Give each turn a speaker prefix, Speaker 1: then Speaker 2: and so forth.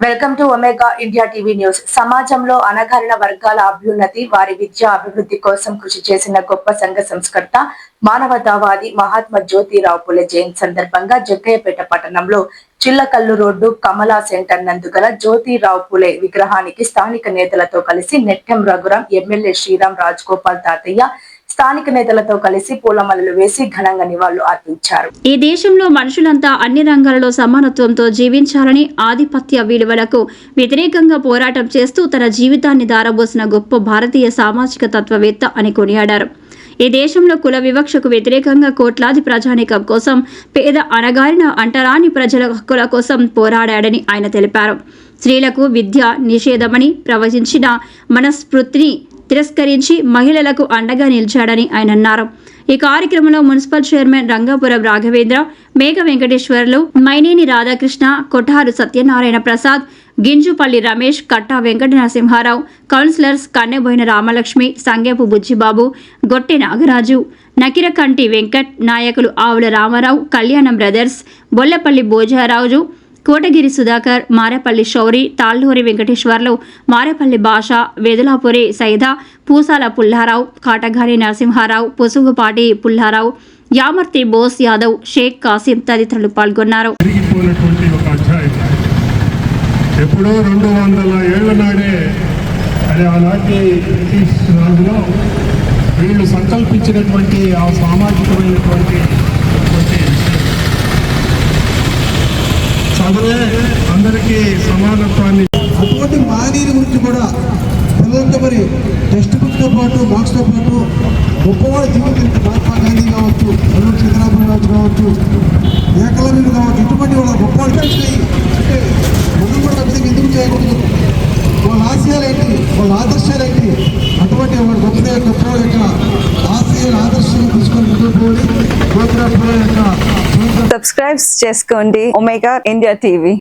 Speaker 1: Welcome to Omega India TV news. సమాజంలో అనగారిన వర్గాల అభ్యున్నతి వారి విద్యా అభివృద్ధి కోసం కృషి చేసిన గొప్ప సంఘ సంస్కర్త మానవతావాది మహాత్మా జ్యోతిరావు పులే జయంతి సందర్భంగా జగ్గయ్యపేట పట్టణంలో చిల్లకల్లు రోడ్డు కమలా సెంటర్ నందు గల జ్యోతిరావు పులే విగ్రహానికి స్థానిక నేతలతో కలిసి నెట్టెం రఘురాం ఎమ్మెల్యే శ్రీరామ్ రాజగోపాల్ తాతయ్య స్థానిక నేతలతో కలిసి పూలమాలలు వేసి ఘనంగా నివాళులు అర్పించారు.
Speaker 2: ఈ దేశంలో మనుషులంతా అన్ని రంగాలలో సమానత్వంతో జీవించాలని ఆధిపత్య విలువలకు వ్యతిరేకంగా పోరాటం చేస్తూ తన జీవితాన్ని దారబోసిన గొప్ప భారతీయ సామాజిక తత్వవేత్త అని కొనియాడారు. ఈ దేశంలో కుల వివక్షకు వ్యతిరేకంగా కోట్లాది ప్రజానీకం కోసం పేద అణగారిన అంటరాని ప్రజల హక్కుల కోసం పోరాడాడని ఆయన తెలిపారు. స్త్రీలకు విద్య నిషేధమని ప్రవచించిన మనస్ఫృతిని తిరస్కరించి మహిళలకు అండగా నిలిచాడని ఆయన అన్నారు. ఈ కార్యక్రమంలో municipal chairman Rangapuram Raghavendra Megha Venkateswarlu Maineni Radhakrishna Kotharu Satyanarayana Prasad Ginjupalli Ramesh Katta Venkata Narasimharao councillors Kanneboina Ramalakshmi Sangepu Bujjibabu Gotte Nagaraju Nakirakanti Venkat నాయకులు ఆవుల రామారావు కళ్యాణం బ్రదర్స్ బొల్లపల్లి భోజారాజు కోటగిరి సుధాకర్ మారేపల్లి శౌరి తాళ్ళూరి వెంకటేశ్వర్లు మారేపల్లి భాష వెదులాపురి సైద పూసాల పుల్లారావు కాటగాని నరసింహారావు పొసుగుపాటి పుల్లారావు యామర్తి బోస్ యాదవ్ షేక్ కాసిం తదితరులు పాల్గొన్నారు.
Speaker 3: ఎప్పుడో రెండు వందల ఏళ్ళ నాడే అదే ఆనాటి బ్రిటిష్ రాజులో వీళ్ళు సంకల్పించినటువంటి ఆ సామాజికమైనటువంటిటువంటి చదువే అందరికీ సమానత్వాన్ని
Speaker 4: అటువంటి మాదిరి గురించి కూడా పిల్లలతో మరి టెక్స్ట్ బుక్తో పాటు మార్క్స్తో పాటు గొప్పవాడి జీవితం మహాత్మా గాంధీ కావచ్చు చంద్రబాబు నాయుడు కావచ్చు ఏకలవ్యుడు కావచ్చు ఇటువంటి వాళ్ళ గొప్పవాళ్ళు కలిసినాయి అంటే మనం కూడా విధంగా ఎందుకు చేయకూడదు? వాళ్ళ ఆశయాలు ఏంటి? వాళ్ళ ఆదర్శాలు ఏంటి? అటువంటి వాడు గొప్ప గొప్ప యొక్క ఆశయాలు ఆదర్శాలు తీసుకొని ముందుకు పోయి గోత్ర యొక్క
Speaker 5: సబ్స్క్రైబ్ చేసుకోండి. Omega India TV